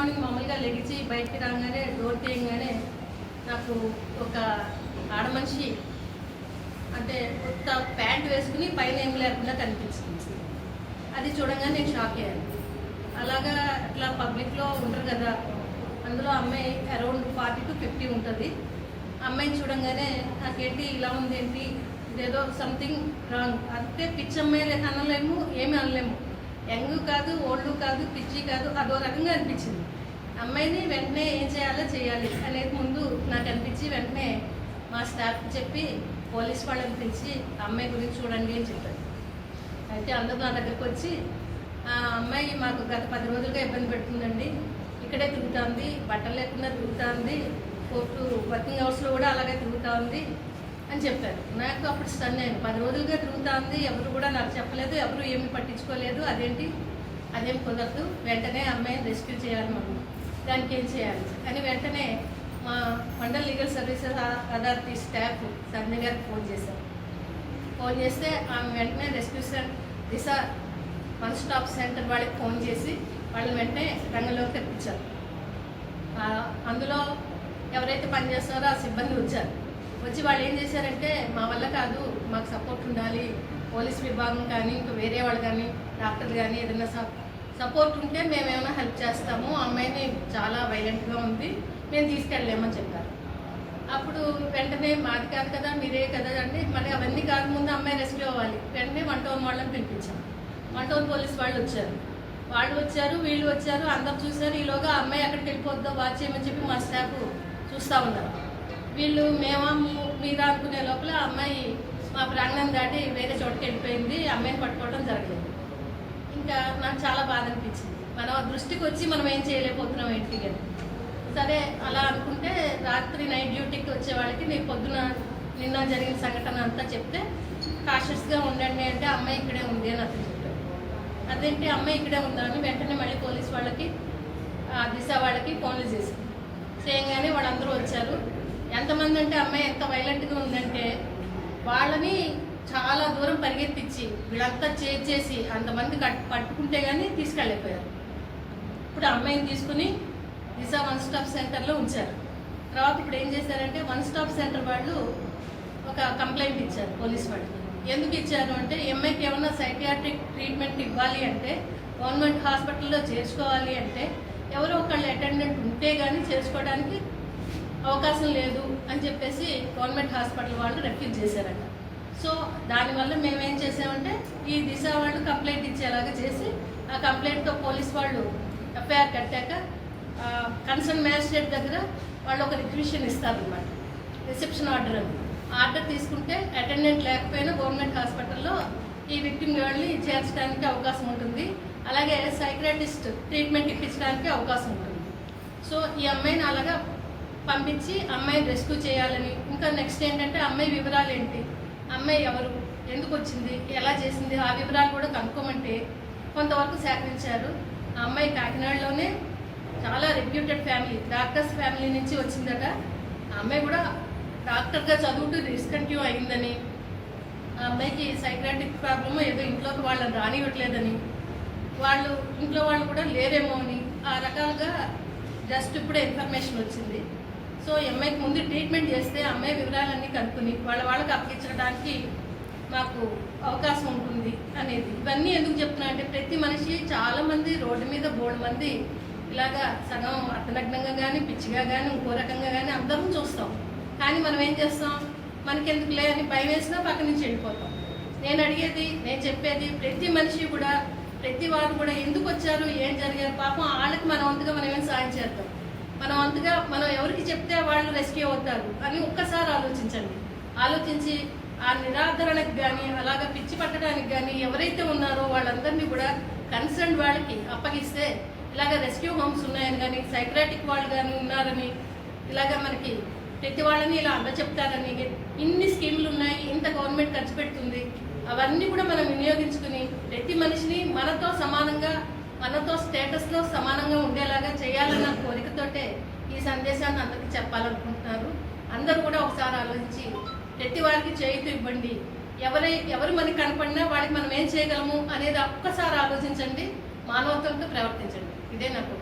Morning మామూలుగా లెగిచి బయటికి రాగానే డోర్ తీయగానే నాకు ఒక ఆడమనిషి అంటే కొత్త ప్యాంట్ వేసుకుని పైన ఏం లేకుండా కనిపించింది. అది చూడంగానే నేను షాక్ అయ్యాను. అలాగా అట్లా పబ్లిక్లో ఉంటారు కదా అందులో అమ్మాయి అరౌండ్ ఫార్టీ టు ఫిఫ్టీ ఉంటుంది. అమ్మాయిని చూడంగానే నాకేంటి ఇలా ఉంది ఏంటి ఇదేదో సంథింగ్ రాంగ్ అంటే పిచ్చి అమ్మాయి అనలేము ఏమి అనలేము. యంగ్ కాదు ఓల్డ్ కాదు పిచ్చి కాదు అదో రకంగా అనిపించింది. అమ్మాయిని వెంటనే ఏం చేయాలో చేయాలి అనేది ముందు నాకు అనిపించి వెంటనే మా స్టాఫ్ చెప్పి పోలీస్ వాళ్ళని పిలిచి అమ్మాయి గురించి చూడండి అని చెప్పారు. అయితే అందరూ నా దగ్గరకు వచ్చి ఆ అమ్మాయి మాకు గత పది రోజులుగా ఇబ్బంది పెడుతుందండి. ఇక్కడే తిరుగుతుంది బట్టలు లేకుండా తిరుగుతుంది కోర్టు వర్కింగ్ అవర్స్లో కూడా అలాగే తిరుగుతూ ఉంది అని చెప్పారు. నాకు అప్పుడు స్టన్ అయ్యాను. పది రోజులుగా తిరుగుతూ ఉంది ఎవరు కూడా నాకు చెప్పలేదు. ఎవరు ఏమి పట్టించుకోలేదు. అదేంటి? అదేం కుదరదు. వెంటనే అమ్మాయిని రెస్క్యూ చేయాలి మనం దానికి ఏం చేయాలి? అని వెంటనే మా Mandal legal services authority staff Sanjay గారికి ఫోన్ చేశారు. ఫోన్ చేస్తే ఆమె వెంటనే rescue center Disha one stop center వాళ్ళకి ఫోన్ చేసి వాళ్ళని వెంటనే రంగంలోకి తెప్పించారు. అందులో ఎవరైతే పనిచేస్తారో ఆ సిబ్బంది వచ్చారు. వచ్చి వాళ్ళు ఏం చేశారంటే మా వల్ల కాదు మాకు సపోర్ట్ ఉండాలి పోలీస్ విభాగం కానీ ఇంకా వేరే వాళ్ళు కానీ డాక్టర్లు కానీ ఏదైనా సప్ సపోర్ట్ ఉంటే మేము ఏమైనా హెల్ప్ చేస్తాము. ఆ అమ్మాయిని చాలా వైలెంట్గా ఉంది మేము తీసుకెళ్ళలేమని చెప్పారు. అప్పుడు వెంటనే మాది కాదు కదా మీరే కదా అంటే మరి అవన్నీ కాకముందు అమ్మాయి రెస్క్యూ అవ్వాలి. వెంటనే వన్ టౌన్ వాళ్ళని పిలిపించాం. వన్ టౌన్ పోలీస్ వాళ్ళు వచ్చారు. వాళ్ళు వచ్చారు వీళ్ళు వచ్చారు అందరు చూశారు. ఈలోగా అమ్మాయి అక్కడికి వెళ్ళిపోద్దో వాచ్ చేయమని చెప్పి మా స్టాఫ్ చూస్తూ ఉన్నారు. వీళ్ళు మేమా మీద అనుకునే లోపల ఆ అమ్మాయి మా ప్రాంగణం దాటి వేరే చోటుకి వెళ్ళిపోయింది. అమ్మాయిని పట్టుకోవడం జరిగింది. ఇంకా నాకు చాలా బాధ అనిపించింది. మనం దృష్టికి వచ్చి మనం ఏం చేయలేకపోతున్నాం ఏంటి కానీ సరే అలా అనుకుంటే రాత్రి నైట్ డ్యూటీకి వచ్చే వాళ్ళకి నేను పొద్దున నిన్న జరిగిన సంఘటన అంతా చెప్తే కాషస్గా ఉండండి అంటే అమ్మాయి ఇక్కడే ఉంది అని అతను చెప్పాడు. అదేంటి? అమ్మాయి ఇక్కడే ఉందా అని వెంటనే మళ్ళీ పోలీస్ వాళ్ళకి దిశ వాళ్ళకి ఫోన్లు చేసి చేయగానే వాళ్ళందరూ వచ్చారు. ఎంతమంది అంటే అమ్మాయి ఎంత వైలెంట్గా ఉందంటే వాళ్ళని చాలా దూరం పరిగెత్తించి వీళ్ళంతా చేసి అంతమంది పట్టుకుంటే కానీ తీసుకెళ్ళిపోయారు. ఇప్పుడు ఆ అమ్మాయిని తీసుకుని దిశ వన్ స్టాప్ సెంటర్లో ఉంచారు. తర్వాత ఇప్పుడు ఏం చేశారంటే వన్ స్టాప్ సెంటర్ వాళ్ళు ఒక కంప్లైంట్ ఇచ్చారు పోలీస్ వాళ్ళు ఎందుకు ఇచ్చారు అంటే ఎంఐకి ఏమన్నా సైకియాట్రిక్ ట్రీట్మెంట్ ఇవ్వాలి అంటే గవర్నమెంట్ హాస్పిటల్లో చేర్చుకోవాలి అంటే ఎవరో ఒకళ్ళు అటెండెంట్ ఉంటే కానీ చేసుకోవడానికి అవకాశం లేదు అని చెప్పేసి గవర్నమెంట్ హాస్పిటల్ వాళ్ళు రెఫ్యూజ్ చేశారంట. సో దానివల్ల మేము ఏం చేసామంటే ఈ దిశ వాళ్ళు కంప్లైంట్ ఇచ్చేలాగా చేసి ఆ కంప్లైంట్తో పోలీస్ వాళ్ళు ఎఫ్ఐఆర్ కట్టాక కన్సర్న్ మ్యాజిస్ట్రేట్ దగ్గర వాళ్ళు ఒక రిక్విషన్ ఇస్తారనమాట రిసెప్షన్ ఆర్డర్ అని. ఆర్డర్ తీసుకుంటే అటెండెంట్ లేకపోయినా గవర్నమెంట్ హాస్పిటల్లో ఈ విక్టిమ్ గర్ల్ని చేర్చడానికి అవకాశం ఉంటుంది. అలాగే సైక్రాటిస్ట్ ట్రీట్మెంట్ ఇప్పించడానికి అవకాశం ఉంటుంది. సో ఈ అమ్మాయిని అలాగా పంపించి అమ్మాయిని రెస్క్యూ చేయాలని. ఇంకా నెక్స్ట్ ఏంటంటే అమ్మాయి వివరాలు ఏంటి? అమ్మాయి ఎవరు? ఎందుకు వచ్చింది? ఎలా చేసింది? ఆ వివరాలు కూడా కనుక్కోమంటే కొంతవరకు సేకరించారు. ఆ అమ్మాయి కాకినాడలోనే చాలా రెప్యూటెడ్ ఫ్యామిలీ డాక్టర్స్ ఫ్యామిలీ నుంచి వచ్చిందట. ఆ అమ్మాయి కూడా డాక్టర్గా చదువుతూ డిస్కంటిన్యూ అయిందని. ఆ అమ్మాయికి సైక్రాటిక్ ప్రాబ్లమ్ ఏదో ఇంట్లోకి వాళ్ళని రానివ్వట్లేదని. వాళ్ళు ఇంట్లో వాళ్ళు కూడా లేరేమో అని. ఆ రకాలుగా జస్ట్ ఇప్పుడే ఇన్ఫర్మేషన్ వచ్చింది. సో ఈ అమ్మాయికి ముందు ట్రీట్మెంట్ చేస్తే అమ్మాయి వివరాలన్నీ కనుక్కుని వాళ్ళ వాళ్ళకి అప్పగించడానికి మాకు అవకాశం ఉంటుంది అనేది. ఇవన్నీ ఎందుకు చెప్తున్నా అంటే ప్రతి మనిషి చాలామంది రోడ్డు మీద బోర్డు మంది ఇలాగా సగం అర్ధనగ్నంగా కానీ పిచ్చిగా కానీ ఇంకో రకంగా కానీ అందరం చూస్తాం. కానీ మనం ఏం చేస్తాం? మనకెందుకులే అని భయం వేసినా పక్క నుంచి వెళ్ళిపోతాం. నేను అడిగేది నేను చెప్పేది ప్రతి మనిషి కూడా ప్రతి వారు కూడా ఎందుకు వచ్చారు ఏం జరిగారు? పాపం వాళ్ళకి మన వంతుగా మనం ఏం సాయం చేద్దాం? మనం అంతగా మనం ఎవరికి చెప్తే వాళ్ళు రెస్క్యూ అవుతారు. అని ఒక్కసారి ఆలోచించండి. ఆలోచించి ఆ నిరాదరణకు కానీ అలాగ పిచ్చి పట్టడానికి కానీ ఎవరైతే ఉన్నారో వాళ్ళందరినీ కూడా కన్సర్న్ వాళ్ళకి అప్పగిస్తే ఇలాగ రెస్క్యూ హోమ్స్ ఉన్నాయని కానీ సైక్రాటిక్ వాళ్ళు కానీ ఉన్నారని ఇలాగ మనకి ప్రతి వాళ్ళని ఇలా అల్ల చెప్తారని ఇన్ని స్కీములు ఉన్నాయి ఇంత గవర్నమెంట్ ఖర్చు పెడుతుంది. అవన్నీ కూడా మనం వినియోగించుకుని ప్రతి మనిషిని మనతో సమ మనతో స్టేటస్లో సమానంగా ఉండేలాగా చేయాలన్న కోరికతోటే ఈ సందేశాన్ని అందరికీ చెప్పాలనుకుంటున్నారు. అందరూ కూడా ఒకసారి ఆలోచించి ప్రతి వారికి చేయుతూ ఇవ్వండి. ఎవరై ఎవరు మనకి కనపడినా వాళ్ళకి మనం ఏం చేయగలము అనేది ఒక్కసారి ఆలోచించండి. మానవత్వంతో ప్రవర్తించండి. ఇదే నాకు